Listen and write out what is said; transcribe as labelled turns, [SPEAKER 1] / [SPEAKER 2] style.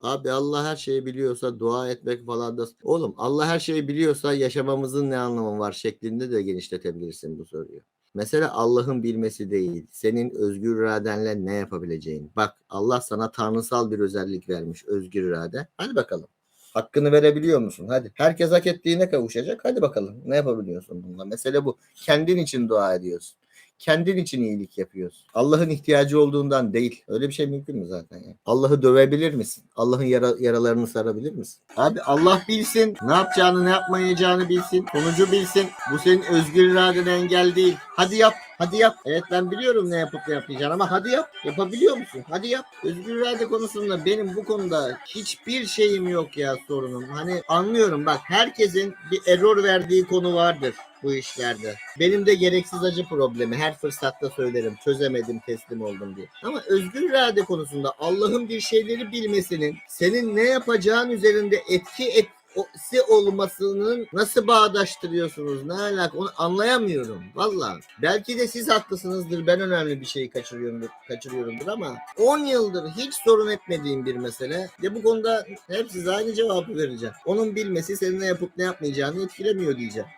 [SPEAKER 1] Abi Allah her şeyi biliyorsa dua etmek falan da oğlum Allah her şeyi biliyorsa yaşamamızın ne anlamı var şeklinde de genişletebilirsin bu soruyu. Mesela Allah'ın bilmesi değil, senin özgür iradenle ne yapabileceğin. Bak Allah sana tanrısal bir özellik vermiş, özgür irade. Hadi bakalım. Hakkını verebiliyor musun? Hadi. Herkes hak ettiğine kavuşacak. Hadi bakalım. Ne yapabiliyorsun bununla? Mesele bu. Kendin için dua ediyorsun. Kendin için iyilik yapıyorsun. Allah'ın ihtiyacı olduğundan değil. Öyle bir şey mümkün mü zaten ya? Allah'ı dövebilir misin? Allah'ın yara- yaralarını sarabilir misin? Abi Allah bilsin. Ne yapacağını ne yapmayacağını bilsin. Sonucu bilsin. Bu senin özgür iradene engel değil. Hadi yap. Hadi yap. Evet ben biliyorum ne yapıp ne yapmayacağını ama hadi yap. Yapabiliyor musun? Hadi yap. Özgür irade konusunda benim bu konuda hiçbir şeyim yok ya sorunum. Hani anlıyorum bak herkesin bir error verdiği konu vardır bu işlerde. Benim de gereksiz acı problemi her fırsatta söylerim. Çözemedim, teslim oldum diye. Ama özgür irade konusunda Allah'ın bir şeyleri bilmesinin senin ne yapacağın üzerinde etki et si olmasının nasıl bağdaştırıyorsunuz? Ne alaka? Onu anlayamıyorum. Valla. Belki de siz haklısınızdır. Ben önemli bir şeyi kaçırıyorumdur, kaçırıyorumdur ama 10 yıldır hiç sorun etmediğim bir mesele. Ve bu konuda hep size aynı cevabı vereceğim. Onun bilmesi senin ne yapıp ne yapmayacağını etkilemiyor diyeceğim.